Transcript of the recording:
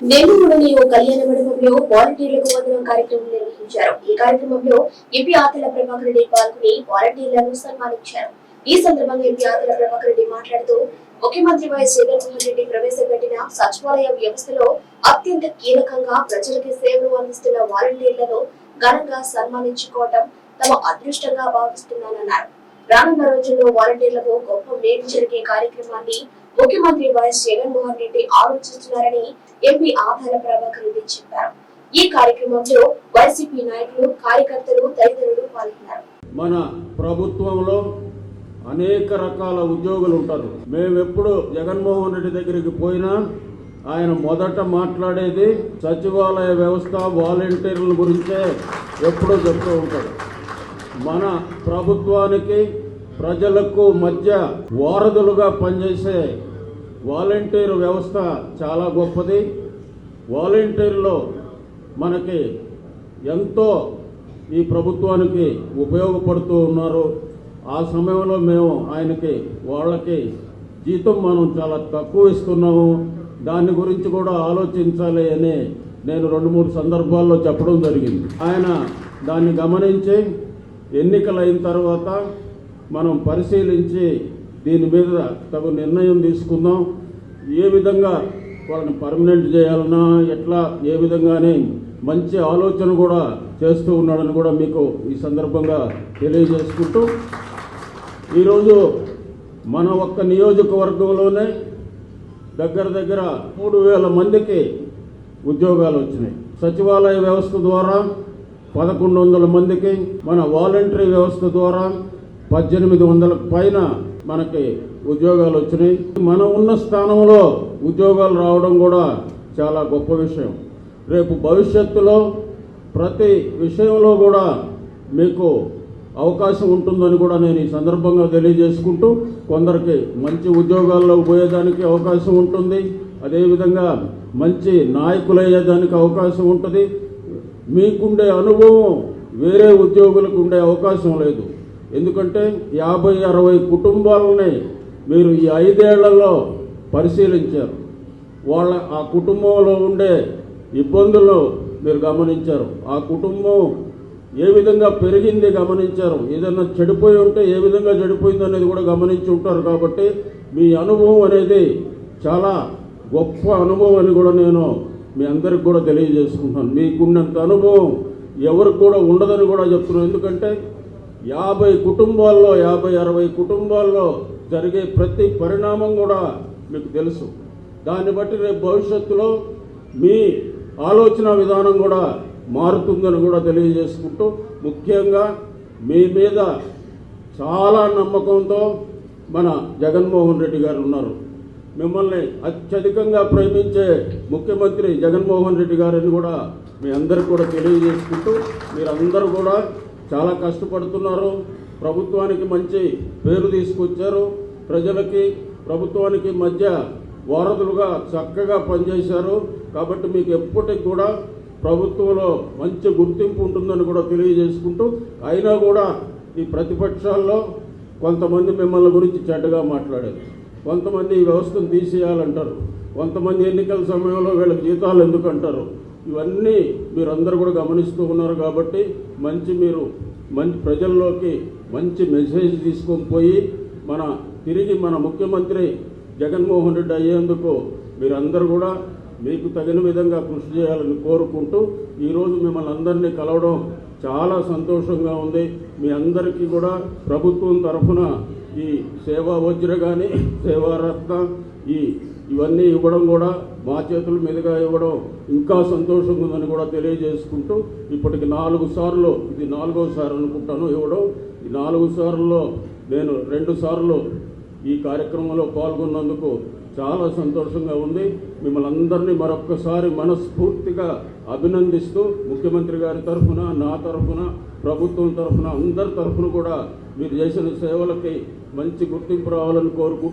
నెల్లూరులోని ఓ కళ్యాణ మండపంలో వాలంటీర్లకు వందనం కార్యక్రమం నిర్వహించారు. ఈ కార్యక్రమంలో ఎంపీ ఆతల ప్రభాకర్ రెడ్డి పాల్గొని వాలంటీర్లను సన్మానించారు. ఈ సందర్భంగా ఎంపీ ఆతల ప్రభాకర్ రెడ్డి మాట్లాడుతూ ముఖ్యమంత్రి వైఎస్ జగన్మోహన్ రెడ్డి ప్రవేశపెట్టిన సచివాలయ వ్యవస్థలో అత్యంత కీలకంగా ప్రజలకి సేవలు అందిస్తున్న వాలంటీర్లను ఘనంగా సన్మానించుకోవటం తమ అదృష్టంగా భావిస్తున్నానన్నారు. రానున్న రోజుల్లో వాలంటీర్లకు గొప్ప మేలు జరిగే కార్యక్రమాన్ని ముఖ్యమంత్రి వైఎస్ జగన్మోహన్ రెడ్డి ఆలోచిస్తున్నారని ఎంపీ ఆధార ప్రభాకర్ రెడ్డి చెప్పారు ఈ కార్యక్రమంలో వైసీపీ నాయకులు కార్యకర్తలు తదితరులు పాల్గొన్నారు. మన ప్రభుత్వంలో అనేక రకాల ఉద్యోగులు ఉంటారు. మేమెప్పుడు జగన్మోహన్ రెడ్డి దగ్గరికి పోయినా ఆయన మొదట మాట్లాడేది సచివాలయ వ్యవస్థ వాలంటీర్ల గురించే ఎప్పుడూ చెప్తూ ఉంటాడు. మన ప్రభుత్వానికి ప్రజలకు మధ్య వారధులుగా పనిచేసే వాలంటీర్ వ్యవస్థ చాలా గొప్పది. వాలంటీర్లో మనకి ఎంతో ఈ ప్రభుత్వానికి ఉపయోగపడుతూ ఉన్నారు. ఆ సమయంలో మేము ఆయనకి వాళ్ళకి జీతం మనం చాలా తక్కువ ఇస్తున్నాము. దాని గురించి కూడా ఆలోచించాలి అని నేను రెండు మూడు సందర్భాల్లో చెప్పడం జరిగింది. ఆయన దాన్ని గమనించి ఎన్నికలైన తర్వాత మనం పరిశీలించి దీని మీద తగు నిర్ణయం తీసుకుందాం. ఏ విధంగా వాళ్ళని పర్మనెంట్ చేయాలన్నా ఎట్లా ఏ విధంగానే మంచి ఆలోచన కూడా చేస్తూ ఉన్నాడని కూడా మీకు ఈ సందర్భంగా తెలియజేసుకుంటూ ఈరోజు మన ఒక్క నియోజకవర్గంలోనే దగ్గర దగ్గర మూడు వేల మందికి ఉద్యోగాలు వచ్చినాయి. సచివాలయ వ్యవస్థ ద్వారా పదకొండు వందల మందికి మన వాలంటరీ వ్యవస్థ ద్వారా పద్దెనిమిది వందల పైన మనకి ఉద్యోగాలు వచ్చినాయి. మనం ఉన్న స్థానంలో ఉద్యోగాలు రావడం కూడా చాలా గొప్ప విషయం. రేపు భవిష్యత్తులో ప్రతి విషయంలో కూడా మీకు అవకాశం ఉంటుందని కూడా నేను ఈ సందర్భంగా తెలియజేసుకుంటూ కొందరికి మంచి ఉద్యోగాల్లో పోయేదానికి అవకాశం ఉంటుంది. అదేవిధంగా మంచి నాయకులు అయ్యేదానికి అవకాశం ఉంటుంది. మీకుండే అనుభవం వేరే ఉద్యోగులకు ఉండే అవకాశం లేదు. ఎందుకంటే యాభై అరవై కుటుంబాలని మీరు ఈ ఐదేళ్ళలో పరిశీలించారు. వాళ్ళ ఆ కుటుంబంలో ఉండే ఇబ్బందులు మీరు గమనించారు. ఆ కుటుంబం ఏ విధంగా పెరిగింది గమనించారు. ఏదైనా చెడిపోయి ఉంటే ఏ విధంగా చెడిపోయింది అనేది కూడా గమనించి ఉంటారు కాబట్టి మీ అనుభవం అనేది చాలా గొప్ప అనుభవం అని కూడా నేను మీ అందరికి కూడా తెలియజేసుకుంటాను మీకున్నంత అనుభవం ఎవరికి కూడా ఉండదని కూడా చెప్తున్నాను. ఎందుకంటే యాభై కుటుంబాల్లో యాభై అరవై కుటుంబాల్లో జరిగే ప్రతి పరిణామం కూడా మీకు తెలుసు. దాన్ని బట్టి రేపు భవిష్యత్తులో మీ ఆలోచన విధానం కూడా మారుతుందని కూడా తెలియజేసుకుంటూ ముఖ్యంగా మీ మీద చాలా నమ్మకంతో మన జగన్మోహన్ రెడ్డి గారు ఉన్నారు. మిమ్మల్ని అత్యధికంగా ప్రేమించే ముఖ్యమంత్రి జగన్మోహన్ రెడ్డి గారిని కూడా మీ అందరికి కూడా తెలియజేసుకుంటూ మీరందరూ కూడా చాలా కష్టపడుతున్నారు. ప్రభుత్వానికి మంచి పేరు తీసుకొచ్చారు. ప్రజలకి ప్రభుత్వానికి మధ్య వారధులుగా చక్కగా పనిచేశారు. కాబట్టి మీకు ఎప్పటికి కూడా ప్రభుత్వంలో మంచి గుర్తింపు ఉంటుందని కూడా తెలియజేసుకుంటూ అయినా కూడా ఈ ప్రతిపక్షాల్లో కొంతమంది మిమ్మల్ని గురించి చెడ్డగా మాట్లాడారు. కొంతమంది ఈ వ్యవస్థను తీసేయాలంటారు. కొంతమంది ఎన్నికల సమయంలో వీళ్ళకి జీతాలు ఎందుకు అంటారు? ఇవన్నీ మీరందరూ కూడా గమనిస్తూ ఉన్నారు కాబట్టి మంచి మీరు మంచి ప్రజల్లోకి మంచి మెసేజ్ తీసుకొని పోయి మన తిరిగి మన ముఖ్యమంత్రి జగన్మోహన్ రెడ్డి అయ్యేందుకు మీరందరూ కూడా మీకు తగిన విధంగా కృషి చేయాలని కోరుకుంటూ ఈరోజు మిమ్మల్ని అందరినీ కలవడం చాలా సంతోషంగా ఉంది. మీ అందరికీ కూడా ప్రభుత్వం తరఫున ఈ సేవా వజ్ర కానీ సేవారత్న ఈ ఇవన్నీ ఇవ్వడం కూడా మా చేతుల మీదుగా ఇవ్వడం ఇంకా సంతోషంగా ఉందని కూడా తెలియజేసుకుంటూ ఇప్పటికి నాలుగు సార్లు ఇది నాలుగోసారి అనుకుంటాను ఇవ్వడం. ఈ నాలుగు సార్ల్లో నేను రెండు సార్లు ఈ కార్యక్రమంలో పాల్గొన్నందుకు చాలా సంతోషంగా ఉంది. మిమ్మల్ని అందరినీ మరొక్కసారి మనస్ఫూర్తిగా అభినందిస్తూ ముఖ్యమంత్రి గారి తరఫున నా తరఫున ప్రభుత్వం తరఫున అందరి తరఫున కూడా మీరు చేసిన సేవలకి మంచి గుర్తింపు రావాలని కోరుకుంటున్నాను